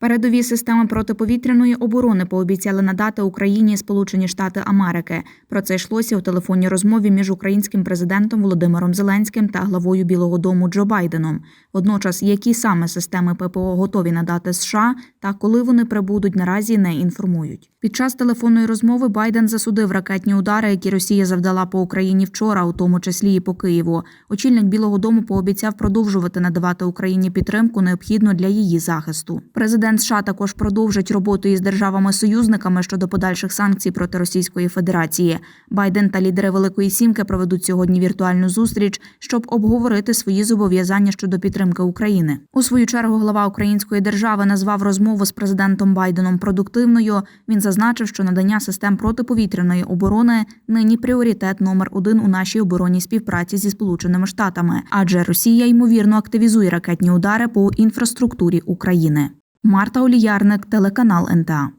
Передові системи протиповітряної оборони пообіцяли надати Україні Сполучені Штати Америки. Про це йшлося у телефонній розмові між українським президентом Володимиром Зеленським та главою Білого Дому Джо Байденом. Водночас, які саме системи ППО готові надати США та коли вони прибудуть, наразі не інформують. Під час телефонної розмови Байден засудив ракетні удари, які Росія завдала по Україні вчора, у тому числі і по Києву. Очільник Білого Дому пообіцяв продовжувати надавати Україні підтримку, необхідну для її захисту. Президент США також продовжить роботу із державами-союзниками щодо подальших санкцій проти Російської Федерації. Байден та лідери Великої Сімки проведуть сьогодні віртуальну зустріч, щоб обговорити свої зобов'язання щодо підтримки України. У свою чергу глава української держави назвав розмову з президентом Байденом продуктивною. Він зазначив, що надання систем протиповітряної оборони нині пріоритет номер один у нашій оборонній співпраці зі Сполученими Штатами, адже Росія ймовірно активізує ракетні удари по інфраструктурі України. Марта Оліярник, телеканал НТА.